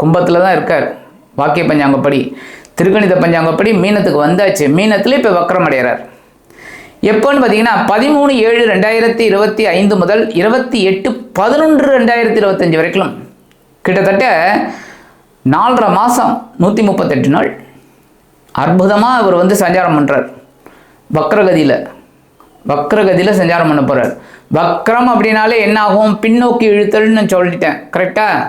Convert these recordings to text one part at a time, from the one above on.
கும்பத்தில் தான் இருக்கார். வாக்கிய பஞ்சாங்கப்படி திருக்கணித பஞ்சாங்கப்படி மீனத்துக்கு வந்தாச்சு. மீனத்தில் இப்போ வக்ரம் அடைகிறார் எப்போன்னு பார்த்தீங்கன்னா பதிமூணு ஏழு ரெண்டாயிரத்தி இருபத்தி ஐந்து முதல் இருபத்தி எட்டு பதினொன்று ரெண்டாயிரத்தி இருபத்தஞ்சி வரைக்கும் கிட்டத்தட்ட நாலரை மாதம் நூற்றி முப்பத்தெட்டு நாள் அற்புதமாக அவர் வந்து சஞ்சாரம் பண்ணுறார் வக்ரகதியில் வக்ரகதியில் சஞ்சாரம் பண்ண போகிறார் வக்ரம் அப்படின்னாலே என்ன ஆகும் பின்னோக்கி இழுத்தல்னு சொல்லிட்டேன். கரெக்டாக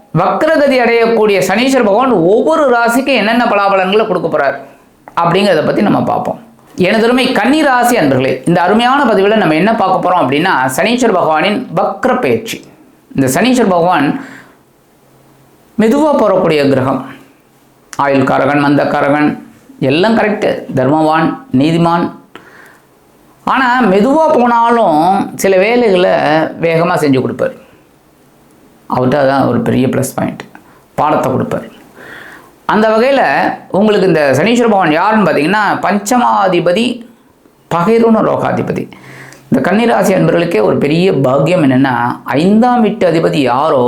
வக்ரகதி அடையக்கூடிய சனீஸ்வர பகவான் ஒவ்வொரு ராசிக்கும் என்னென்ன பலாபலன்களை கொடுக்க போகிறார் அப்படிங்கிறத பற்றி நம்ம பார்ப்போம். எனதருமை கன்னி ராசி அன்பர்களே இந்த அருமையான பதிவில் நம்ம என்ன பார்க்க போகிறோம் அப்படின்னா சனீஸ்வர பகவானின் வக்ர பயிற்சி. இந்த சனீஸ்வர பகவான் மெதுவாக போகக்கூடிய கிரகம். ஆயுள்காரகன் மந்தக்காரகன் எல்லாம் கரெக்டு தர்மவான் நீதிமான். ஆனால் மெதுவாக போனாலும் சில வேலைகளை வேகமாக செஞ்சு கொடுப்பார். அவர்கிட்ட அதான் ஒரு பெரிய ப்ளஸ் பாயிண்ட் பாடத்தை கொடுப்பார். அந்த வகையில் உங்களுக்கு இந்த சனீஸ்வர பகவான் யாருன்னு பார்த்தீங்கன்னா பஞ்சமாதிபதி பகைரூன ரோகாதிபதி இந்த கன்னிராசி அன்பர்களுக்கே ஒரு பெரிய பாக்கியம் என்னென்னா ஐந்தாம் வீட்டு அதிபதி யாரோ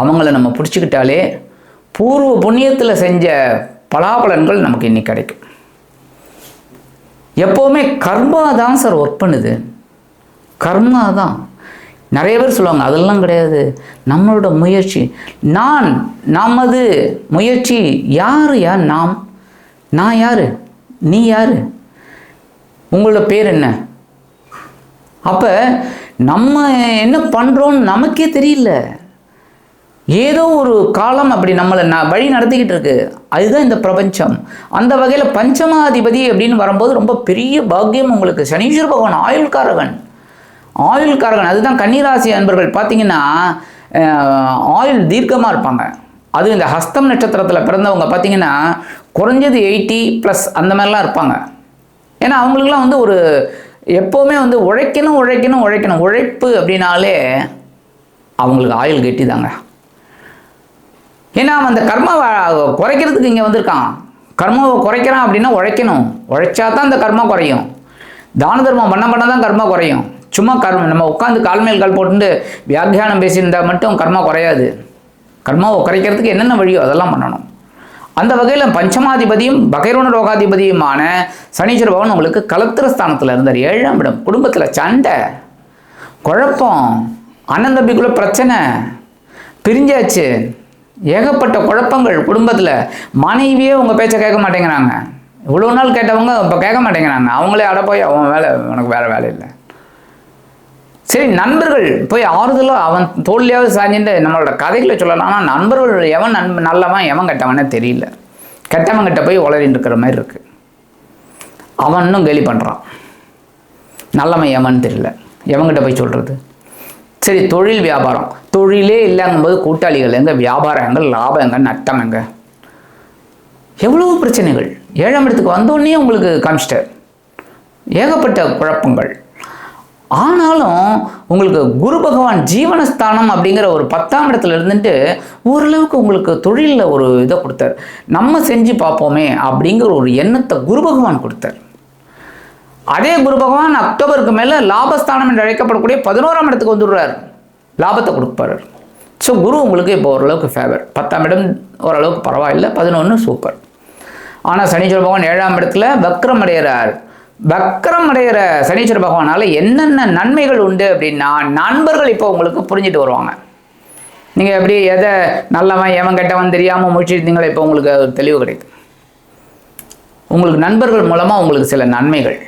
அவங்கள நம்ம பிடிச்சிக்கிட்டாலே பூர்வ புண்ணியத்தில் செஞ்ச பலாபலன்கள் நமக்கு இன்னைக்கு கிடைக்கும். எப்போவுமே கர்மா தான் சார் ஒர்க் பண்ணுது. கர்மா தான் நிறைய பேர் சொல்லுவாங்க அதெல்லாம் கிடையாது. நம்மளோட முயற்சி. நான் நமது முயற்சி யார் யார் நாம். நான் யார்? நீ யார்? உங்களோட பேர் என்ன? அப்போ நம்ம என்ன பண்ணுறோன்னு நமக்கே தெரியல. ஏதோ ஒரு காலம் அப்படி நம்மளை ந வழி நடத்திக்கிட்டு இருக்கு. அதுதான் இந்த பிரபஞ்சம். அந்த வகையில் பஞ்சமாதிபதி அப்படின்னு வரும்போது ரொம்ப பெரிய பாக்கியம் உங்களுக்கு. சனீஸ்வர பகவான் ஆயுள்காரகன். ஆயுள்காரகன் அதுதான் கன்னிராசி அன்பர்கள். பார்த்தீங்கன்னா ஆயுள் தீர்க்கமாக இருப்பாங்க. அது இந்த ஹஸ்தம் நட்சத்திரத்தில் பிறந்தவங்க பார்த்தீங்கன்னா குறைஞ்சது எயிட்டி ப்ளஸ் அந்த மாதிரிலாம் இருப்பாங்க. ஏன்னா அவங்களுக்குலாம் வந்து ஒரு எப்போவுமே வந்து உழைக்கணும் உழைக்கணும் உழைக்கணும். உழைப்பு அப்படின்னாலே அவங்களுக்கு ஆயுள் கெட்டிதாங்க. ஏன்னா அவன் அந்த கர்மாவை குறைக்கிறதுக்கு இங்கே வந்திருக்கான். கர்மாவை குறைக்கிறான் அப்படின்னா உழைக்கணும். உழைச்சா தான் அந்த கர்மா குறையும். தான தர்மம் பண்ண பண்ண தான் கர்மா குறையும். சும்மா கர்ம நம்ம உட்காந்து கால் மேல் கால் போட்டுட்டு வியாக்கியானம் பேசியிருந்தால் மட்டும் கர்மா குறையாது. கர்மாவை குறைக்கிறதுக்கு என்னென்ன வழியோ அதெல்லாம் பண்ணணும். அந்த வகையில் பஞ்சமாதிபதியும் பகைரோண ரோகாதிபதியுமான சனீஸ்வர பகவான் உங்களுக்கு கலத்திர ஸ்தானத்தில் இருந்தார். ஏழாம் இடம். குடும்பத்தில் சண்டை குழப்பம் அண்ணன் பிரச்சனை பிரிஞ்சாச்சு. ஏகப்பட்ட குழப்பங்கள் குடும்பத்தில். மனைவியே உங்கள் பேச்சை கேட்க மாட்டேங்கிறாங்க. இவ்வளோ நாள் கேட்டவங்க இப்போ கேட்க மாட்டேங்கிறாங்க. அவங்களே அட போய் அவன் வேலை உனக்கு வேறு வேலை இல்லை. சரி நண்பர்கள் போய் ஆறுதலாக அவன் தோல்வியாவது சாஞ்சிட்டு நம்மளோட கதைகளை சொல்லலாம். ஆனால் நண்பர்கள் எவன் நண்பன் நல்லவன் எவன் கெட்டவனே தெரியல. கெட்டவன் கிட்ட போய் உளறிட்டு இருக்கிற மாதிரி இருக்கு. அவன் இன்னும் கேலி பண்ணுறான் நல்லவன் எவன் தெரியல. எவன்கிட்ட போய் சொல்கிறது சரி தொழில் வியாபாரம். தொழிலே இல்லைங்கும்போது கூட்டாளிகள் எங்க? வியாபாரம் எங்க? லாபம் எங்க? நட்டம் எங்க? எவ்வளவு பிரச்சனைகள்? ஏழாம் இடத்துக்கு வந்தோடனே உங்களுக்கு காமிச்சிட்டார் ஏகப்பட்ட குழப்பங்கள். ஆனாலும் உங்களுக்கு குரு பகவான் ஜீவனஸ்தானம் அப்படிங்கிற ஒரு பத்தாம் இடத்துல இருந்துட்டு ஓரளவுக்கு உங்களுக்கு தொழிலில் ஒரு இதை கொடுத்தார். நம்ம செஞ்சு பார்ப்போமே அப்படிங்கிற ஒரு எண்ணத்தை குரு பகவான் கொடுத்தார். அதே குரு பகவான் அக்டோபருக்கு மேலே லாபஸ்தானம் என்று அழைக்கப்படக்கூடிய பதினோராம் இடத்துக்கு வந்துடுறார். லாபத்தை கொடுப்பாரு. ஸோ குரு உங்களுக்கு இப்போ ஓரளவுக்கு ஃபேவர் பத்தாம் இடம் ஓரளவுக்கு பரவாயில்லை பதினொன்று சூப்பர் ஆனால் சனீஸ்வர பகவான் ஏழாம் இடத்துல வக்ரம் அடைகிறார் வக்கரம் அடைகிற சனீஸ்வர பகவானால் என்னென்ன நன்மைகள் உண்டு அப்படின்னா நண்பர்கள் இப்போ உங்களுக்கு புரிஞ்சுட்டு வருவாங்க. நீங்கள் எப்படி எதை நல்லவன் எவன் கெட்டவன் தெரியாமல் முடிச்சிருந்தீங்களோ இப்போ உங்களுக்கு ஒரு தெளிவு கிடைக்கும் உங்களுக்கு நண்பர்கள் மூலமாக உங்களுக்கு சில நன்மைகள்.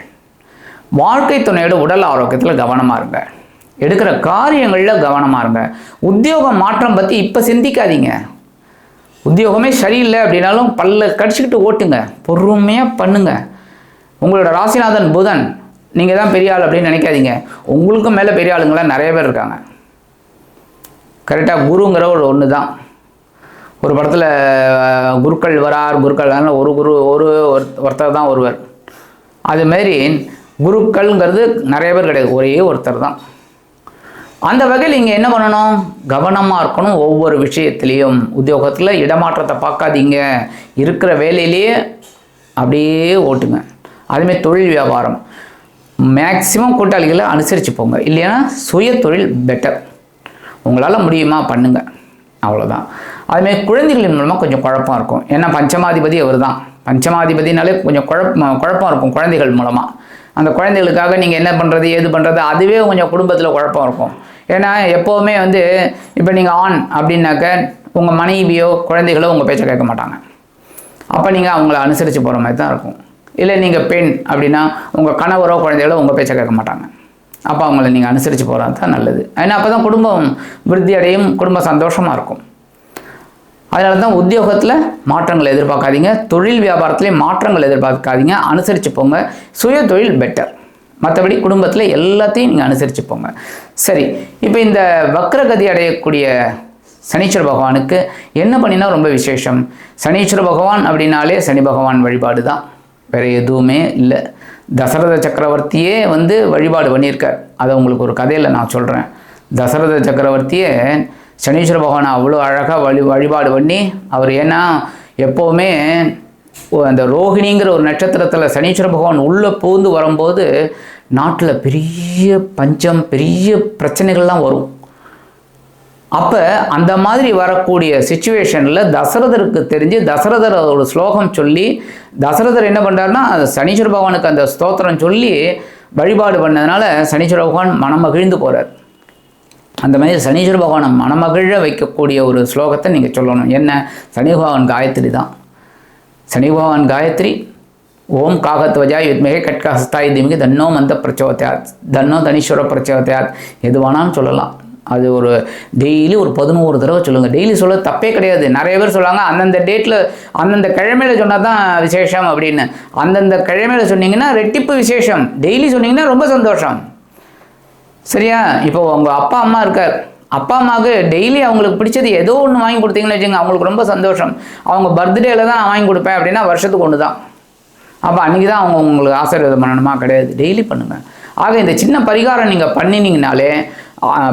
வாழ்க்கை துணையோட உடல் ஆரோக்கியத்தில் கவனமாக இருங்க. எடுக்கிற காரியங்களில் கவனமாக இருங்க. உத்தியோக மாற்றம் பற்றி இப்போ சிந்திக்காதீங்க. உத்தியோகமே சரியில்லை அப்படின்னாலும் பல்ல கடிச்சிக்கிட்டு ஓட்டுங்க. பொறுமையாக பண்ணுங்கள் உங்களோட ராசிநாதன் புதன் நீங்கள் தான் பெரிய ஆள் அப்படின்னு நினைக்காதீங்க. உங்களுக்கும் மேலே பெரிய ஆளுங்களாம் நிறைய பேர் இருக்காங்க. கரெக்டாக குருங்கிற ஒரு ஒன்று தான் ஒரு படத்தில் குருக்கள் வரார் குருக்கள் வரார், ஒரு குரு ஒரு ஒரு- ஒருத்தர் தான் ஒருவர். அதுமாரி குருக்கள்ங்கிறது நிறைய பேர் கிடையாது. ஒரே ஒருத்தர் தான். அந்த வகையில் நீங்கள் என்ன பண்ணணும்? கவனமாக இருக்கணும் ஒவ்வொரு விஷயத்துலேயும். உத்தியோகத்தில் இடமாற்றத்தை பார்க்காதீங்க. இருக்கிற வேலையிலேயே அப்படியே ஓட்டுங்க. அதுமாரி தொழில் வியாபாரம். மேக்சிமம் கூட்டாளிகளை அனுசரித்து போங்க. இல்லைன்னா சுய தொழில் பெட்டர் உங்களால் முடியுமா? பண்ணுங்கள் அவ்வளோதான் அதுமாரி குழந்தைகளின் மூலமாக கொஞ்சம் குழப்பம் இருக்கும். ஏன்னா பஞ்சமாதிபதி அவர் தான் பஞ்சமாதிபதினாலே கொஞ்சம் குழப்பம் குழப்பம் இருக்கும் குழந்தைகள் மூலமாக அந்த குழந்தைகளுக்காக நீங்கள் என்ன பண்ணுறது ஏது பண்ணுறது அதுவே கொஞ்சம் குடும்பத்தில் குழப்பம் இருக்கும். ஏன்னா எப்போவுமே வந்து இப்போ நீங்கள் ஆண் அப்படின்னாக்க உங்கள் மனைவியோ குழந்தைகளோ உங்கள் பேச்சை கேட்க மாட்டாங்க. அப்போ நீங்கள் அவங்கள அனுசரித்து போகிற மாதிரி தான் இருக்கும். இல்லை நீங்கள் பெண் அப்படின்னா உங்கள் கணவரோ குழந்தைகளோ உங்கள் பேச்சை கேட்க மாட்டாங்க. அப்போ அவங்கள நீங்கள் அனுசரித்து போகிறது தான் நல்லது. ஏன்னா அப்போ தான் குடும்பம் விருத்தி அடையும் குடும்பம் சந்தோஷமாக இருக்கும். அதனால தான் உத்தியோகத்தில் மாற்றங்கள் எதிர்பார்க்காதீங்க. தொழில் வியாபாரத்துலேயும் மாற்றங்கள் எதிர்பார்க்காதீங்க. அனுசரித்து போங்க. சுய தொழில் பெட்டர் மற்றபடி குடும்பத்தில் எல்லாத்தையும் நீங்கள் அனுசரித்து போங்க. சரி இப்போ இந்த வக்ரகதி அடையக்கூடிய சனீஸ்வர பகவானுக்கு என்ன பண்ணினா ரொம்ப விசேஷம். சனீஸ்வர பகவான் அப்படின்னாலே சனி பகவான் வழிபாடு தான் வேறு எதுவுமே இல்லை. தசரத சக்கரவர்த்தியே வந்து வழிபாடு பண்ணியிருக்கார். அதை உங்களுக்கு ஒரு கதையில் நான் சொல்கிறேன் தசரத சக்கரவர்த்தியே சனீஸ்வர பகவானை அவ்வளோ அழகாக வழி வழிபாடு பண்ணி அவர் ஏன்னா எப்போவுமே அந்த ரோகிணிங்கிற ஒரு நட்சத்திரத்தில் சனீஸ்வர பகவான் உள்ளே பூந்து வரும்போது நாட்டில் பெரிய பஞ்சம் பெரிய பிரச்சனைகள்லாம் வரும். அப்போ அந்த மாதிரி வரக்கூடிய சுச்சுவேஷனில் தசரதருக்கு தெரிஞ்சு தசரதர் ஒரு ஸ்லோகம் சொல்லி தசரதர் என்ன பண்ணுறாருன்னா சனீஸ்வர பகவானுக்கு அந்த ஸ்தோத்திரம் சொல்லி வழிபாடு பண்ணதுனால சனீஸ்வர பகவான் மனமகிழ்ந்து போகிறார் அந்த மாதிரி சனீஸ்வர பகவானை மனமகிழ வைக்கக்கூடிய ஒரு ஸ்லோகத்தை நீங்கள் சொல்லணும். என்ன? சனி பகவான் காயத்ரி தான். சனி பகவான் காயத்ரி ஓம் காகத்வஜா யுத்மகே கட்கஹஸ்தாய் தீமிகை தன்னோ மந்த பிரச்சோதயாத் தன்னோ தனீஸ்வர பிரச்சோதயாத் எது வேணாலும் சொல்லலாம். அது ஒரு டெய்லி ஒரு பதினோரு தடவை சொல்லுங்கள் டெய்லி சொல்ல தப்பே கிடையாது. நிறைய பேர் சொல்லுவாங்க அந்தந்த டேட்டில் அந்தந்த கிழமையில சொன்னால் தான் விசேஷம் அப்படின்னு. அந்தந்த கிழமையில் சொன்னீங்கன்னா ரெட்டிப்பு விசேஷம். டெய்லி சொன்னீங்கன்னா ரொம்ப சந்தோஷம். சரியா? இப்போ உங்கள் அப்பா அம்மா இருக்கார். அப்பா அம்மாவுக்கு டெய்லி அவங்களுக்கு பிடிச்சது ஏதோ ஒன்று வாங்கி கொடுத்தீங்கன்னு வச்சுங்க அவங்களுக்கு ரொம்ப சந்தோஷம். அவங்க பர்த்டேல தான் நான் வாங்கி கொடுப்பேன் அப்படின்னா வருஷத்துக்கு ஒன்று தான் அப்போ அன்றைக்கி தான் அவங்க உங்களுக்கு ஆசீர்வாதம் பண்ணணுமா? கிடையாது. டெய்லி பண்ணுங்கள் ஆக இந்த சின்ன பரிகாரம் நீங்கள் பண்ணினீங்கனாலே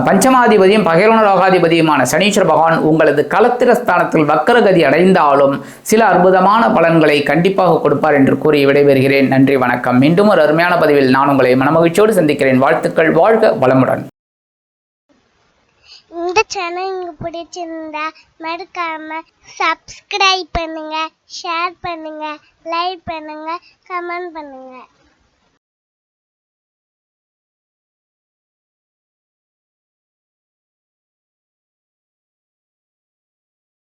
பஞ்சமாதிபதியும் பகைவன ரோகாதிபதியுமான சனீஸ்வர பகவான் உங்களது கலத்திரஸ்தானத்தில் வக்கரகதி அடைந்தாலும் சில அற்புதமான பலன்களை கண்டிப்பாக கொடுப்பார் என்று கூறி விடைபெறுகிறேன். நன்றி வணக்கம். மீண்டும் ஒரு அருமையான பதிவில் நான் உங்களை மனமகிழ்ச்சியோடு சந்திக்கிறேன். வாழ்த்துக்கள். வாழ்க வளமுடன். இந்த சேனல் உங்களுக்கு பிடிச்சிருந்தா மறக்காம சப்ஸ்கிரைப் பண்ணுங்க ஷேர் பண்ணுங்க லைக் பண்ணுங்க கமெண்ட் பண்ணுங்க.